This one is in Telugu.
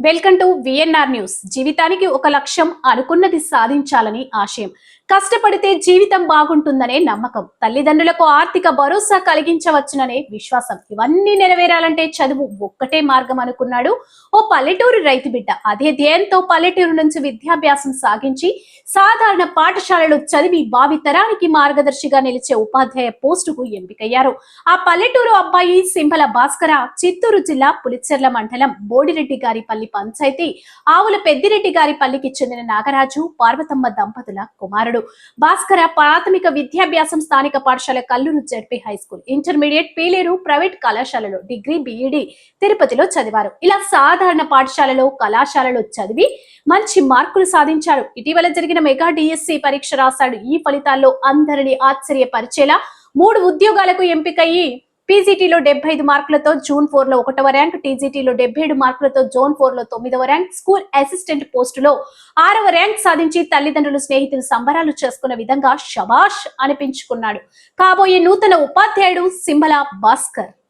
వెల్కమ్ టు విఎన్ఆర్ న్యూస్ జీవితానికి ఒక లక్ష్యం అనుకున్నది సాధించాలని ఆశయం. కష్టపడితే జీవితం బాగుంటుందనే నమ్మకం. తల్లిదండ్రులకు ఆర్థిక భరోసా కలిగించవచ్చుననే విశ్వాసం. ఇవన్నీ నెరవేరాలంటే చదువు ఒక్కటే మార్గం అనుకున్నాడు. ఓ పల్లెటూరు రైతు బిడ్డ. అదే ధ్యేయంతో పల్లెటూరు నుంచి విద్యాభ్యాసం సాగించి సాధారణ పాఠశాలలో చదివి భావి తరానికి మార్గదర్శిగా నిలిచే ఉపాధ్యాయ పోస్టుకు ఎంపికయ్యారు. ఆ పల్లెటూరు అబ్బాయి సింహల భాస్కర చిత్తూరు జిల్లా పులిచెర్ల మండలం బోడిరెడ్డి గారి పల్లి పంచాయతీ ఆవుల పెద్దిరెడ్డి గారి పల్లికి చెందిన నాగరాజు పార్వతమ్మ దంపతుల కుమారుడు. భాస్కర ప్రాథమిక విద్యాభ్యాసం స్థానిక పాఠశాల Kalluru ZP high school. Intermediate Pileru private కళాశాలలో డిగ్రీ బిఈడి తిరుపతిలో చదివారు. ఇలా సాధారణ పాఠశాలలో కళాశాలలో చదివి మంచి మార్కులు సాధించాడు ఇటీవల జరిగిన మెగా డిఎస్సి పరీక్ష రాశాడు. ఈ ఫలితాల్లో అందరినీ ఆశ్చర్యపరిచేలా మూడు ఉద్యోగాలకు ఎంపికయ్యి పీజీటీలో డెబ్బై ఐదు మార్కులతో జూన్ ఫోర్లో ఒకటవ ర్యాంక్ టీజీటీలో డెబ్బై ఏడు మార్కులతో జోన్ ఫోర్లో తొమ్మిదవ ర్యాంక్ స్కూల్ అసిస్టెంట్ పోస్టులో ఆరవ ర్యాంక్ సాధించి తల్లిదండ్రులు స్నేహితులు సంబరాలు చేసుకున్న విధంగా షబాష్ అనిపించుకున్నాడు. కాబోయే నూతన ఉపాధ్యాయుడు సింబల భాస్కర్.